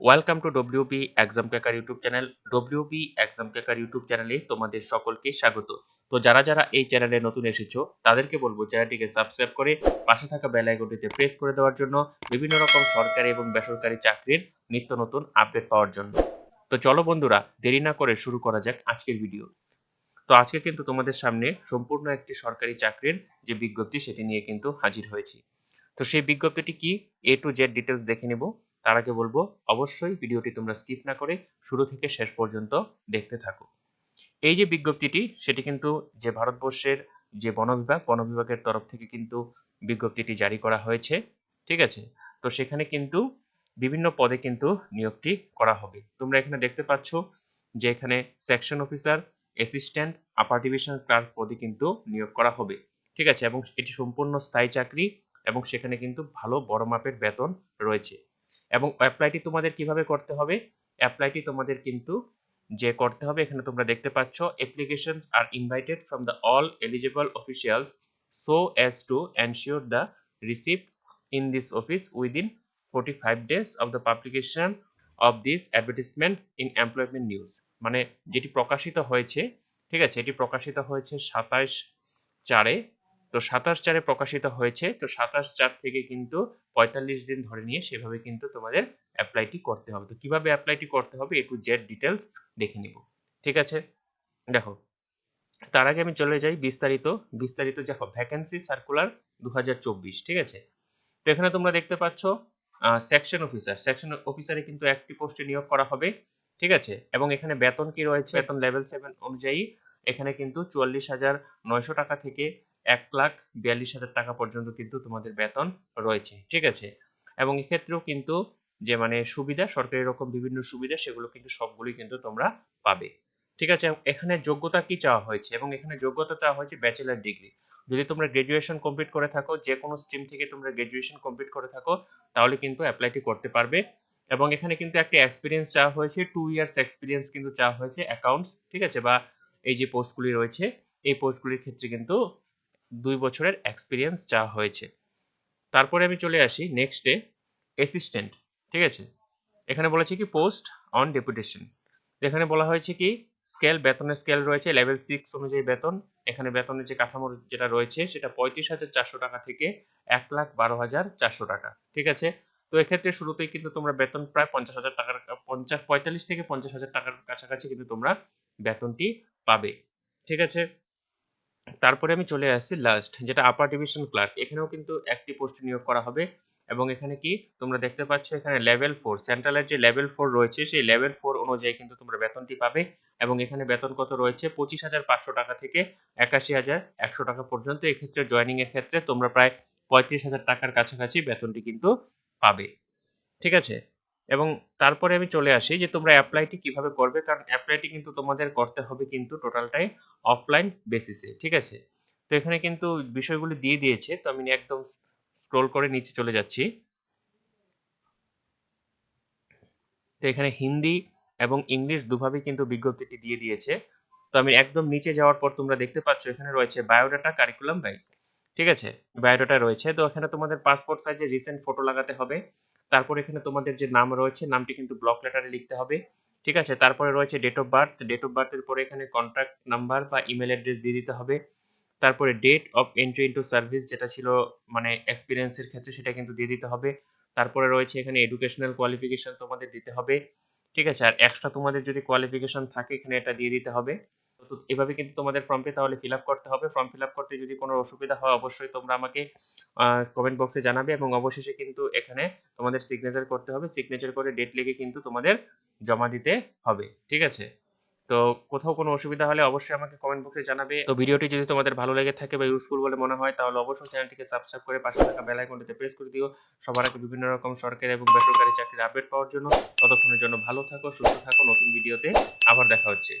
Welcome to WP exam cracker YouTube channel WP exam cracker YouTube চ্যানেলে তোমাদের সকলকে স্বাগত। তো যারা যারা এই চ্যানেলে নতুন এসেছ, তাদেরকে বলব চ্যানেলটিকে সাবস্ক্রাইব করে পাশে থাকা বেল আইকনটিতে প্রেস করে দেওয়ার জন্য বিভিন্ন রকম সরকারি এবং বেসরকারি চাকরির নিত্য নতুন আপডেট পাওয়ার জন্য। তো চলো বন্ধুরা, দেরি না করে শুরু করা যাক আজকের ভিডিও তো আজকে কিন্তু তোমাদের সামনে সম্পূর্ণ একটি সরকারি চাকরির যে বিজ্ঞপ্তি, সেটি নিয়ে কিন্তু হাজির হয়েছি। তো সেই বিজ্ঞপ্তিটি কি? এ টু জেড ডিটেলস দেখে নেব। তার আগে বলব, অবশ্যই ভিডিওটি তোমরা স্কিপ না করে শুরু থেকে শেষ পর্যন্ত দেখতে থাকো। এই যে বিজ্ঞপ্তিটি, সেটি কিন্তু যে ভারতবর্ষের যে বন বিভাগ, বন বিভাগের তরফ থেকে কিন্তু বিজ্ঞপ্তিটি জারি করা হয়েছে, ঠিক আছে? তো সেখানে কিন্তু বিভিন্ন পদে কিন্তু নিয়োগটি করা হবে। তোমরা এখানে দেখতে পাচ্ছ যে এখানে section officer assistant upper division clerk পদে কিন্তু নিয়োগ করা হবে, ঠিক আছে? এবং এটি সম্পূর্ণ স্থায়ী চাকরি এবং সেখানে কিন্তু ভালো বড় মাপের বেতন রয়েছে। এবং অ্যাপ্লাইটি তোমাদের কীভাবে করতে হবে? অ্যাপ্লাইটি তোমাদের কিন্তু যে করতে হবে, এখানে তোমরা দেখতে পাচ্ছ applications are invited from the all eligible officials so as to ensure the receipt in this office within forty five days of the publication of this advertisement in employment news মানে যেটি প্রকাশিত হয়েছে, ঠিক আছে? এটি প্রকাশিত হয়েছে সাতাশ চারে তো সাতাশ চারে প্রকাশিত হয়েছে। তো সাতাশ চার থেকে কিন্তু পঁয়তাল্লিশ দিন ধরে নিয়ে সেভাবে কিন্তু তোমাদের অ্যাপ্লাইটি করতে হবে। তো কীভাবে অ্যাপ্লাইটি করতে হবে একটু জেড ডিটেলস দেখে নিব। ঠিক আছে? দেখো, তার আগে আমি চলে যাই বিস্তারিত। বিস্তারিত দেখো ভ্যাকেন্সি সার্কুলার দুহাজার চব্বিশ, ঠিক আছে? তো এখানে তোমরা দেখতে পাচ্ছ সেকশন অফিসার সেকশন অফিসারে কিন্তু একটি পোস্টে নিয়োগ করা হবে, ঠিক আছে? এবং এখানে বেতন কি রয়েছে? বেতন লেভেল সেভেন অনুযায়ী এখানে কিন্তু চুয়াল্লিশ হাজার নয়শো টাকা থেকে এক লাখ বিয়াল্লিশ হাজার টাকা পর্যন্ত কিন্তু তোমাদের বেতন রয়েছে, ঠিক আছে? এবং এক্ষেত্রেও কিন্তু যে মানে সুবিধা, সরকারি রকম বিভিন্ন সুবিধা, সেগুলো কিন্তু সবগুলোই কিন্তু তোমরা পাবে, ঠিক আছে? এখানে যোগ্যতা কি চাওয়া হয়েছে? এবং এখানে যোগ্যতা চাওয়া হয়েছে ব্যাচেলার ডিগ্রি যদি তোমরা গ্রাজুয়েশন কমপ্লিট করে থাকো, যে কোনো স্ট্রিম থেকে তোমরা গ্রাজুয়েশন কমপ্লিট করে থাকো, তাহলে কিন্তু অ্যাপ্লাইটি করতে পারবে। এবং এখানে কিন্তু একটা এক্সপিরিয়েন্স চাওয়া হয়েছে টু ইয়ার্স এক্সপিরিয়েন্স কিন্তু চাওয়া হয়েছে অ্যাকাউন্টস ঠিক আছে? বা এই যে পোস্টগুলি রয়েছে, এই পোস্টগুলির ক্ষেত্রে কিন্তু দুই বছরের এক্সপিরিয়েন্স চাওয়া হয়েছে। তারপরে আমি চলে আসি নেক্সটে অ্যাসিস্ট্যান্ট ঠিক আছে? এখানে বলেছে কি পোস্ট অন ডেপুটেশন এখানে বলা হয়েছে কি স্কেল বেতনের স্কেল রয়েছে লেভেল সিক্স অনুযায়ী বেতন। এখানে বেতনের যে কাঠামো যেটা রয়েছে সেটা পঁয়ত্রিশ হাজার চারশো টাকা থেকে এক লাখ বারো হাজার চারশো টাকা, ঠিক আছে? তো এক্ষেত্রে শুরুতেই কিন্তু তোমরা বেতন প্রায় পঞ্চাশ হাজার টাকার পঞ্চাশ, পঁয়তাল্লিশ থেকে পঞ্চাশ হাজার টাকার কাছাকাছি কিন্তু তোমরা বেতনটি পাবে, ঠিক আছে? তারপরে আমি চলে আসছি লাস্ট যেটা আপার ডিভিশন ক্লার্ক এখানেও কিন্তু একটি পোস্ট নিয়োগ করা হবে এবং এখানে কি? তোমরা দেখতে পাচ্ছ এখানে লেভেল ফোর সেন্ট্রালের যে লেভেল ফোর রয়েছে, সেই লেভেল ফোর অনুযায়ী কিন্তু তোমরা বেতনটি পাবে এবং এখানে বেতন কত রয়েছে? পঁচিশ হাজার পাঁচশো টাকা থেকে একাশি হাজার একশো টাকা পর্যন্ত। এক্ষেত্রে জয়নিং এর ক্ষেত্রে তোমরা প্রায় পঁয়ত্রিশ হাজার টাকার কাছাকাছি বেতনটি কিন্তু পাবে। ঠিক আছে? এবং তারপরে আমি চলে আসি যে তোমরা অ্যাপ্লাইটি কীভাবে করবে, কারণ অ্যাপ্লাইটি কিন্তু তোমাদের করতে হবে কিন্তু টোটালটাই অফলাইন বেসিসে ঠিক আছে? তো এখানে কিন্তু বিষয়গুলি দিয়ে দিয়েছে, তো আমি একদম স্ক্রোল করে নিচে চলে যাচ্ছি। তো এখানে হিন্দি এবং ইংলিশ দুভাবেই কিন্তু বিজ্ঞপ্তিটি দিয়ে দিয়েছে। তো আমি একদম নিচে যাওয়ার পর তোমরা দেখতে পাচ্ছ এখানে রয়েছে বায়োডাটা কারিকুলাম গাইড ঠিক আছে? বায়োডাটা রয়েছে, তো এখানে তোমাদের পাসপোর্ট সাইজে রিসেন্ট ফটো লাগাতে হবে। তারপর এখানে তোমাদের যে নাম রয়েছে, নামটি কিন্তু ব্লক লেটারে লিখতে হবে, ঠিক আছে? তারপরে রয়েছে date of birth date of বার্থের পরে এখানে কন্ট্যাক্ট নাম্বার বা ইমেল অ্যাড্রেস দিয়ে দিতে হবে। তারপরে date of entry into service যেটা ছিল মানে এক্সপিরিয়েন্সের ক্ষেত্রে সেটা কিন্তু দিয়ে দিতে হবে। তারপরে রয়েছে এখানে এডুকেশনাল কোয়ালিফিকেশন তোমাদের দিতে হবে, ঠিক আছে? আর এক্সট্রা তোমাদের যদি কোয়ালিফিকেশন থাকে, এখানে এটা দিয়ে দিতে হবে। তো এভাবে কিন্তু তোমাদের ফর্মটি তাহলে ফিল করতে হবে। ফর্ম ফিল করতে যদি কোনো অসুবিধা হয়, অবশ্যই তোমরা আমাকে কমেন্ট বক্সে জানাবে এবং অবশেষে কিন্তু এখানে তোমাদের সিগনেচার করতে হবে। সিগনেচার করে ডেট লিখে কিন্তু তোমাদের জমা দিতে হবে। ঠিক আছে? তো কোথাও কোনো অসুবিধা হলে অবশ্যই আমাকে কমেন্ট বক্সে জানাবে। তো ভিডিওটি যদি তোমাদের ভালো লেগে থাকে বা ইউজফুল বলে মনে হয়, তাহলে অবশ্যই চ্যানেলটিকে সাবস্ক্রাইব করে পাশে থাকা বেল আইকনটিতে প্রেস করে দিও। সবার আগে বিভিন্ন রকম সরকারি এবং বেসরকারি চাকরির আপডেট পাওয়ার জন্য। ততক্ষণের জন্য ভালো থাকো, সুস্থ থাকো। নতুন ভিডিওতে আবার দেখা হচ্ছে।